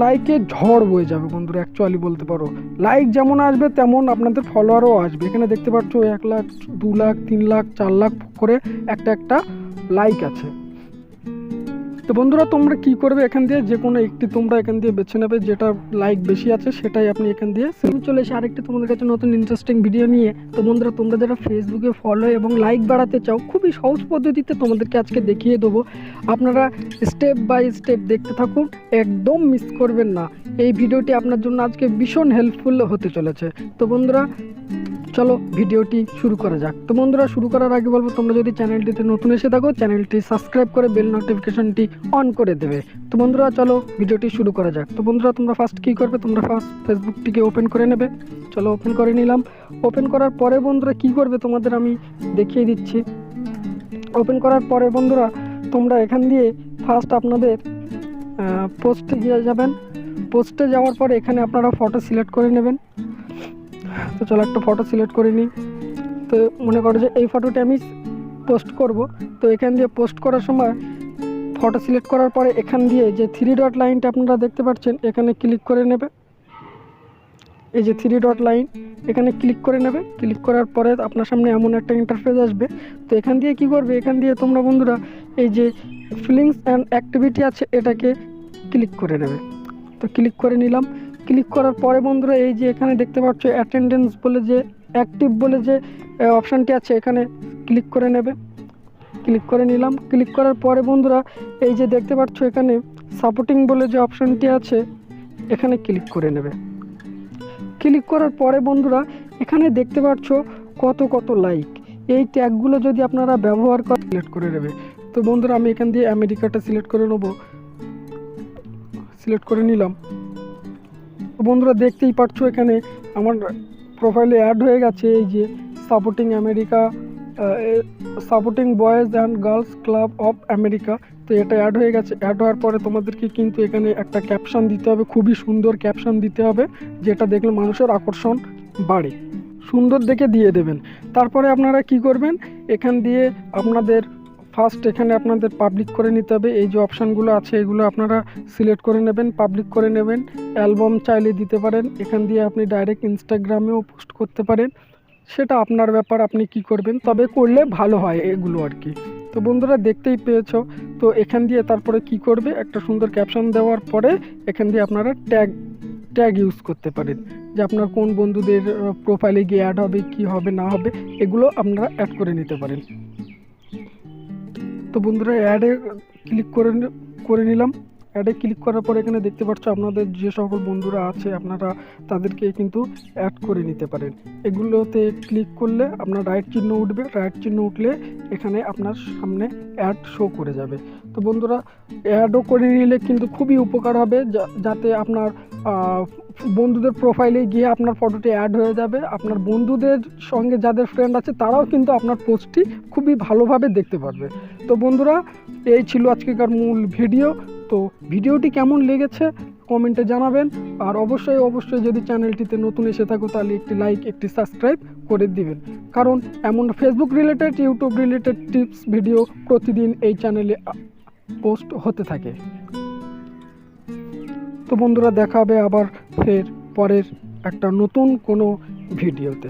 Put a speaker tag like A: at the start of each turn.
A: লাইকের ঝড় বয়ে যাবে বন্ধুরা অ্যাকচুয়ালি বলতে পারো। লাইক যেমন আসবে, তেমন আপনাদের ফলোয়ারও আসবে। এখানে দেখতে পাচ্ছ এক লাখ, দু লাখ, তিন লাখ, চার লাখ করে একটা একটা লাইক আছে। তো বন্ধুরা, তোমরা কি করবে এখান দিয়ে? যে কোনো একটি তোমরা এখান দিয়ে বেছে নেবে যেটা লাইক বেশি আছে, সেটাই আপনি এখান দিয়ে আমি চলে এসে আরেকটি তোমাদের কাছে নতুন ইন্টারেস্টিং ভিডিও নিয়ে। তো বন্ধুরা, তোমরা যারা ফেসবুকে ফলো এবং লাইক বাড়াতে চাও, খুবই সহজ পদ্ধতিতে তোমাদেরকে আজকে দেখিয়ে দেবো। আপনারা স্টেপ বাই স্টেপ দেখতে থাকুন, একদম মিস করবেন না। এই ভিডিওটি আপনার জন্য আজকে ভীষণ হেল্পফুল হতে চলেছে। তো বন্ধুরা চলো ভিডিওটি শুরু করা যাক। তো বন্ধুরা, শুরু করার আগে বলব, তোমরা যদি চ্যানেলটিতে নতুন এসে থাকো, চ্যানেলটি সাবস্ক্রাইব করে বেল নোটিফিকেশনটি অন করে দেবে। তো বন্ধুরা, চলো ভিডিওটি শুরু করা যাক। তো বন্ধুরা, তোমরা ফার্স্ট কী করবে? তোমরা ফার্স্ট ফেসবুকটিকে ওপেন করে নেবে। চলো ওপেন করে নিলাম। ওপেন করার পরে বন্ধুরা, কী করবে তোমাদের আমি দেখিয়ে দিচ্ছি। ওপেন করার পরে বন্ধুরা, তোমরা এখান দিয়ে ফার্স্ট আপনাদের পোস্টে গিয়ে যাবেন। পোস্টে যাওয়ার পরে এখানে আপনারা ফটো সিলেক্ট করে নেবেন। তো চলো একটা ফটো সিলেক্ট করে নিই। তো মনে করো যে এই ফটোটি আমি পোস্ট করব। তো এখান দিয়ে পোস্ট করার সময় ফটো সিলেক্ট করার পরে এখান দিয়ে যে থ্রি ডট লাইনটা আপনারা দেখতে পাচ্ছেন, এখানে ক্লিক করে নেবে। এই যে থ্রি ডট লাইন এখানে ক্লিক করে নেবে। ক্লিক করার পরে আপনার সামনে এমন একটা ইন্টারফেস আসবে। তো এখান দিয়ে কি করবে? এখান দিয়ে তোমরা বন্ধুরা এই যে ফিলিংস অ্যান্ড অ্যাক্টিভিটি আছে, এটাকে ক্লিক করে নেবে। তো ক্লিক করে নিলাম। ক্লিক করার পরে বন্ধুরা, এই যে এখানে দেখতে পাচ্ছ অ্যাটেন্ডেন্স বলে যে অ্যাক্টিভ বলে যে অপশানটি আছে, এখানে ক্লিক করে নেবে। ক্লিক করে নিলাম। ক্লিক করার পরে বন্ধুরা, এই যে দেখতে পাচ্ছ এখানে সাপোর্টিং বলে যে অপশানটি আছে, এখানে ক্লিক করে নেবে। ক্লিক করার পরে বন্ধুরা, এখানে দেখতে পাচ্ছ কত কত লাইক এই ট্যাগগুলো যদি আপনারা ব্যবহার করে সিলেক্ট করে নেবে। তো বন্ধুরা, আমি এখান দিয়ে আমেরিকাটা সিলেক্ট করে নেব। সিলেক্ট করে নিলাম। তো বন্ধুরা দেখতেই পাচ্ছ এখানে আমার প্রোফাইলে অ্যাড হয়ে গেছে এই যে supporting America supporting boys and girls club of America তো এটা অ্যাড হয়ে গেছে। অ্যাড হওয়ার পরে তোমাদেরকে কিন্তু এখানে একটা ক্যাপশন দিতে হবে। খুবই সুন্দর ক্যাপশন দিতে হবে, যেটা দেখলে মানুষের আকর্ষণ বাড়ে। সুন্দর দেখে দিয়ে দেবেন। তারপরে আপনারা কি করবেন? এখান দিয়ে আপনাদের ফার্স্ট এখানে আপনাদের পাবলিক করে নিতে হবে। এই যে অপশানগুলো আছে, এগুলো আপনারা সিলেক্ট করে নেবেন পাবলিক করে নেবেন। অ্যালবাম চাইলে দিতে পারেন। এখান দিয়ে আপনি ডাইরেক্ট ইনস্টাগ্রামেও পোস্ট করতে পারেন। সেটা আপনার ব্যাপার, আপনি কি করবেন? তবে করলে ভালো হয় এগুলো আর কি। তো বন্ধুরা, দেখতেই পেয়েছ। তো এখান দিয়ে তারপরে কি করবে? একটা সুন্দর ক্যাপশন দেওয়ার পরে এখান দিয়ে আপনারা ট্যাগ ট্যাগ ইউজ করতে পারেন। যে আপনার কোন বন্ধুদের প্রোফাইলে গিয়ে অ্যাড হবে, কি হবে, না হবে, এগুলো আপনারা অ্যাড করে নিতে পারেন। তো বন্ধুরা অ্যাডে ক্লিক করে করে নিলাম। অ্যাডে ক্লিক করার পরে এখানে দেখতে পাচ্ছ আপনাদের যে সকল বন্ধুরা আছে, আপনারা তাদেরকে কিন্তু অ্যাড করে নিতে পারেন। এগুলোতে ক্লিক করলে আপনার রাইট চিহ্ন উঠবে। রাইট চিহ্ন উঠলে এখানে আপনার সামনে অ্যাড শো করে যাবে। তো বন্ধুরা অ্যাডও করে নিলে কিন্তু খুবই উপকার হবে যাতে আপনার বন্ধুদের প্রোফাইলে গিয়ে আপনার ফটোটি অ্যাড হয়ে যাবে। আপনার বন্ধুদের সঙ্গে যাদের ফ্রেন্ড আছে, তারাও কিন্তু আপনার পোস্টটি খুবই ভালোভাবে দেখতে পারবে। তো বন্ধুরা, এই ছিল আজকেকার মূল ভিডিও তো ভিডিওটি কেমন লেগেছে কমেন্টে জানাবেন। আর অবশ্যই অবশ্যই যদি চ্যানেলটিতে নতুন এসে থাকো, তাহলে একটি লাইক একটি সাবস্ক্রাইব করে দিবেন। কারণ এমন Facebook related YouTube related tips video প্রতিদিন এই চ্যানেলে পোস্ট হতে থাকে। তো বন্ধুরা দেখা হবে আবার ফের পরের একটা নতুন কোনো ভিডিওতে।